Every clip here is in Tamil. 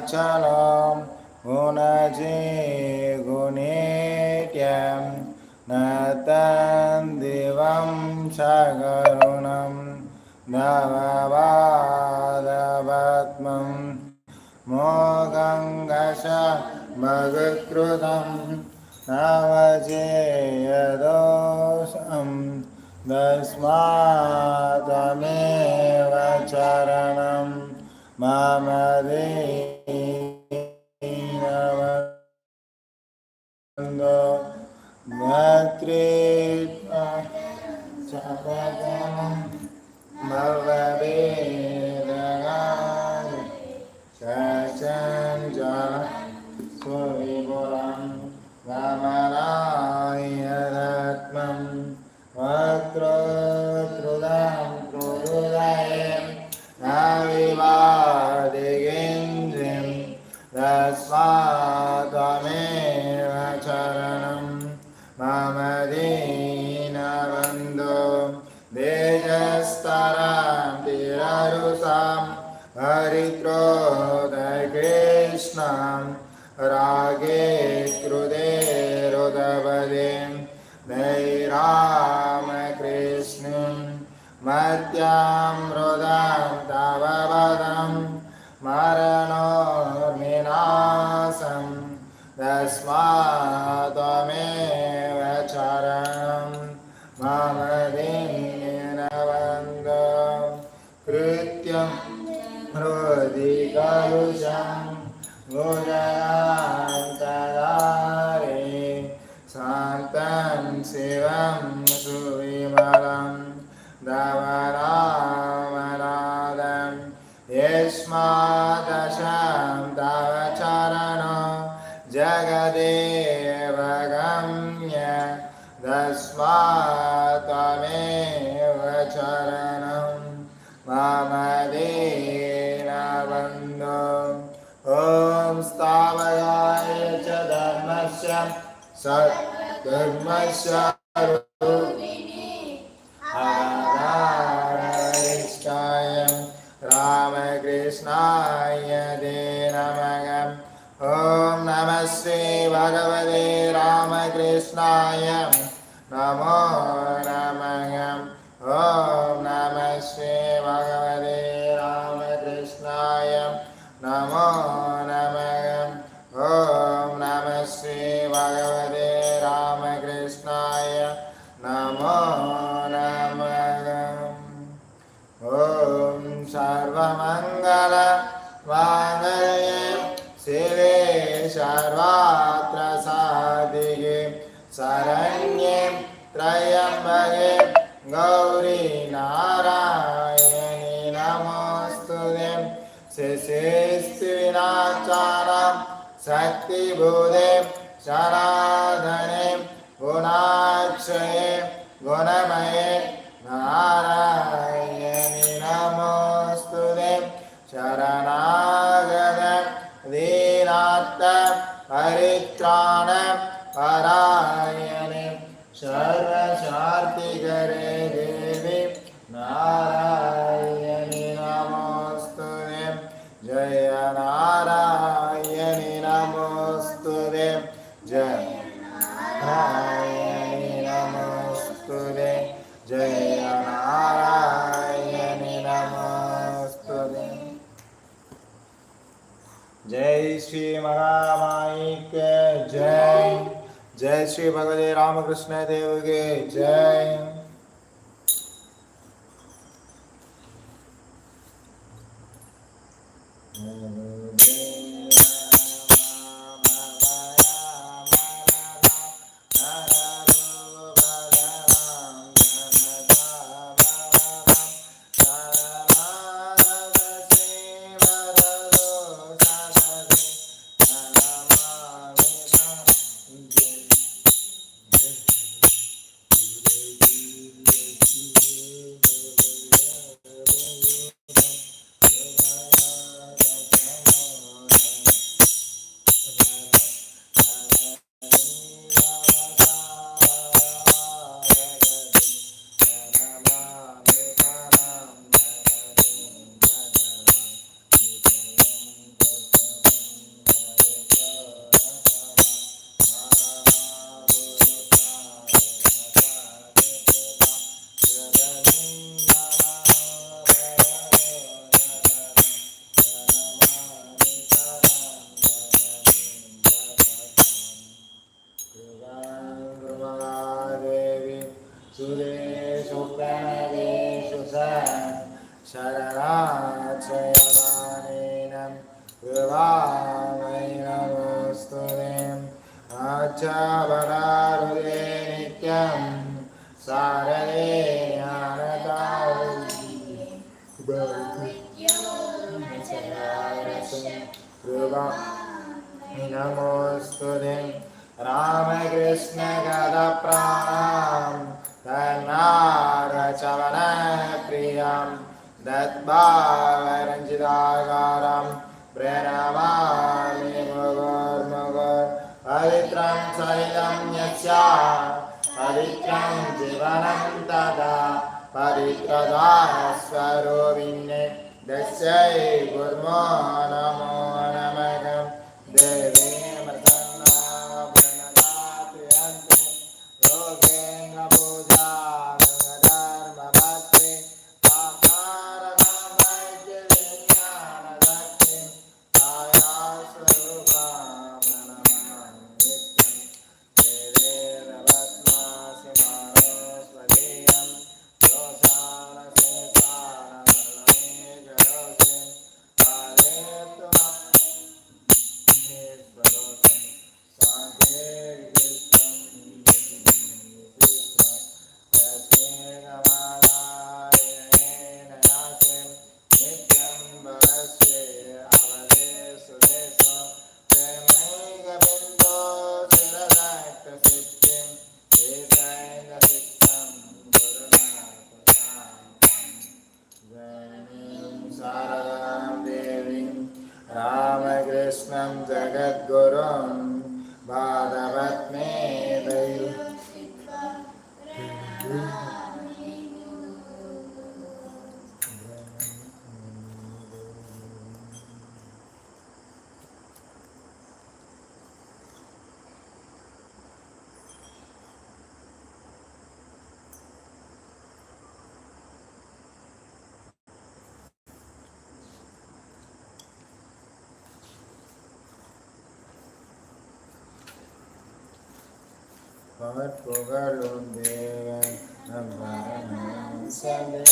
गुणाचलं गुणजे गुणेट्यं न तन्दिवं सगरुणं नववादवत्मं मोगङ्गश मगकृतं नवजेयदोषं तस्मात्तमेव चरणं मम न त्यां मृदान्तवदं मरणो निनासं तस्मा त्वमेव चरं मम दीनवन्द कृत्यं हृदि गरुचं गुण त्वमेव चरणं मम दीनबन्धो ॐ स्थावराय च धर्मस्य सद्धर्मस्य आधारयिष्ठाय रामकृष्णाय दे नमः ॐ नमः श्री भगवते रामकृष्णाय नमो नमः रामकृष्णाय नमो नमः ॐ नमः श्री भगवते रामकृष्णाय नमो नमः ॐ सर्वमङ्गल माङ्गल्ये शिवे सर्वात्र साधिके शरण्ये त्र्यम्बके गौरी शक्तिभूते शराधने गुणाक्षये गुणमये नारायणि जय श्री महामाई के जय। जय श्री भगवते रामकृष्ण देव के जय। नमोऽस्तु रामकृष्णगदप्राणां धनारचवनप्रियां दद्भावरञ्जितागारं प्रणमामि मुगोर्मुगोर् पवित्रं शरीरं यस्य पवित्रं जीवनं तदा स्वरो स्वरोविन्दे दस्यै गुर्मो नमो नमः। பகற்புகழும் தேவன் நம் பரமன் சலே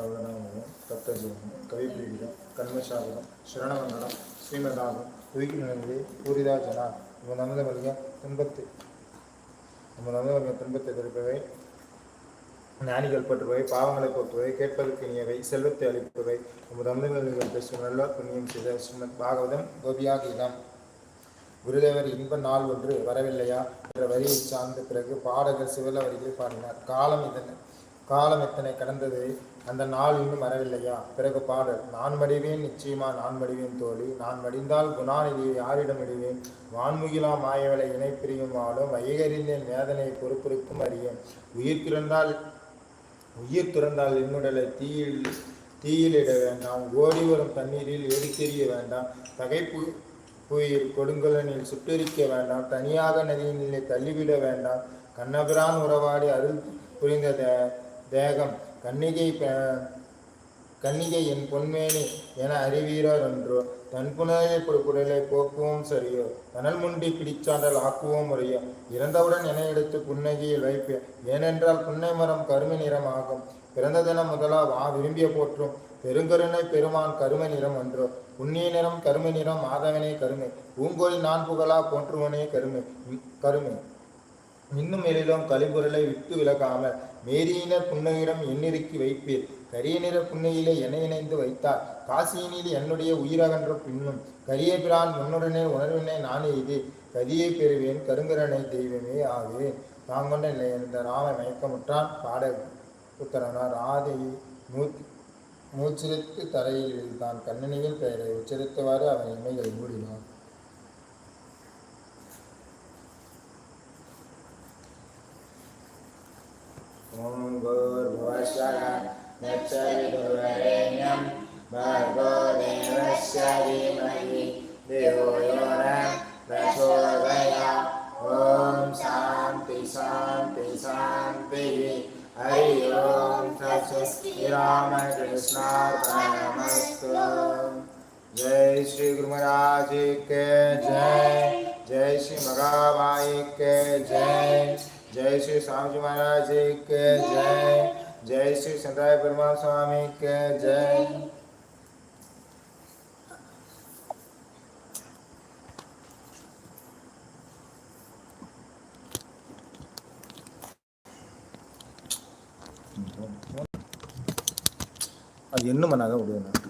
தவதனமும் தத்தஜீவனம் கவிபீடம் கண்மசாபதம் சரணமங்கலம் ஸ்ரீமதானம் உயிரினங்களே பூரிதா ஜனா உங்கள் நமது வருக துன்பத்தை உங்கள் நமது வருக துன்பத்தை தடுப்பவை ஞானிகள் பற்றுபவை பாவங்களை போற்றுவை கேட்பதற்கு இனியவை செல்வத்தை அளிப்பவை உங்கள் தமிழர்கள் பேசும் நல்ல புண்ணியம் செய்த ஸ்ரீமத் பாகவதம் கோபியாக கீதம் குருதேவர் இன்ப நாள் ஒன்று வரவில்லையா? என்ற வரியை சார்ந்த பிறகு பாடகர் சிவல வரியில் பாடினார். காலம் இதனை காலம் எத்தனை கடந்தது? அந்த நாள் இன்னும் வரவில்லையா? பிறகு பாடல் நான் மடிவேன் நிச்சயமா நான் மடிவேன் தோழி. நான் மடிந்தால் குணாநிதியை யாரிடம் இடுவேன்? வான்முகிலா மாயவளை இணைப்பிரியும் ஆளும் வைகறிந்தேன் வேதனையை பொறுப்பிருக்கும் அறியேன் உயிர் பிறந்தால் உயிர் துறந்தால் என்னுடலை தீயில் தீயிலிட வேண்டாம். ஓடி வரும் தண்ணீரில் எடுத்தெறிய வேண்டாம். தகைப்பு புயிர் கொடுங்கலனில் சுட்டெரிக்க வேண்டாம். தனியாக நதியினிலே தள்ளிவிட வேண்டாம். கண்ணபிரான் உறவாடி அருள் புரிந்த தே தேகம் கன்னிகை கன்னிகை என் பொன்மேனி என அறிவீரர் என்றோ தன் புனலை குடலை போக்குவோம் சரியோ. தனல் முண்டி பிடிச்சாண்டல் ஆக்குவோம் முறையோ. இறந்தவுடன் என எடுத்து புன்னகையில் வைப்பேன் ஏனென்றால் புன்னை மரம் கருமை நிறம் ஆகும். பிறந்த தினம் முதலா வா விரும்பிய போற்றும். பெருங்கருணை பெருமான் கருமை நிறம் என்றோ புண்ணிய நிறம் கருமை நிறம் மாதவனே கருமை. பூங்கோழி நான் புகழா போற்றுவனே கருமை. கருமை. இன்னும் எழிலும் கலிபொருளை விட்டு விலகாமல் மேரியினர் புன்னையிடம் எண்ணிறுக்கி வைப்பீர். கரிய நிற புன்னையிலே என இணைந்து வைத்தார். காசியினில் என்னுடைய உயிரகன்ற பின்னும். கரிய பிரான் முன்னுடனே உணர்வினை நான் எய்து. கதியை பெறுவேன் கருங்கரனை தெய்வமே ஆவேன். தாங்கொண்ட நிலை இந்த ராம மயக்கமுற்றான் பாட புத்திரனார். ஆதை மூச்சு மூச்சிருத்து தரையில் விழுந்தான். கண்ணனியில் பெயரை உச்சரித்தவாறு அவன் இமைகளை மூடினான். ॐ भूर्भुवस्वः नक्षविदुर्वरेण्यं भर्गो देवस्य धीमहि देवो यो न प्रचोदयात् ॐ शान्ति जय श्री गुरु महाराज के जय। जय श्री मगाबाई के जय। જય શ્રી સ્વામીજી મહારાજ કે જય જય શ્રી સંતાય પરમાન સ્વામી કે જય அது என்னமனாக விடுவேன்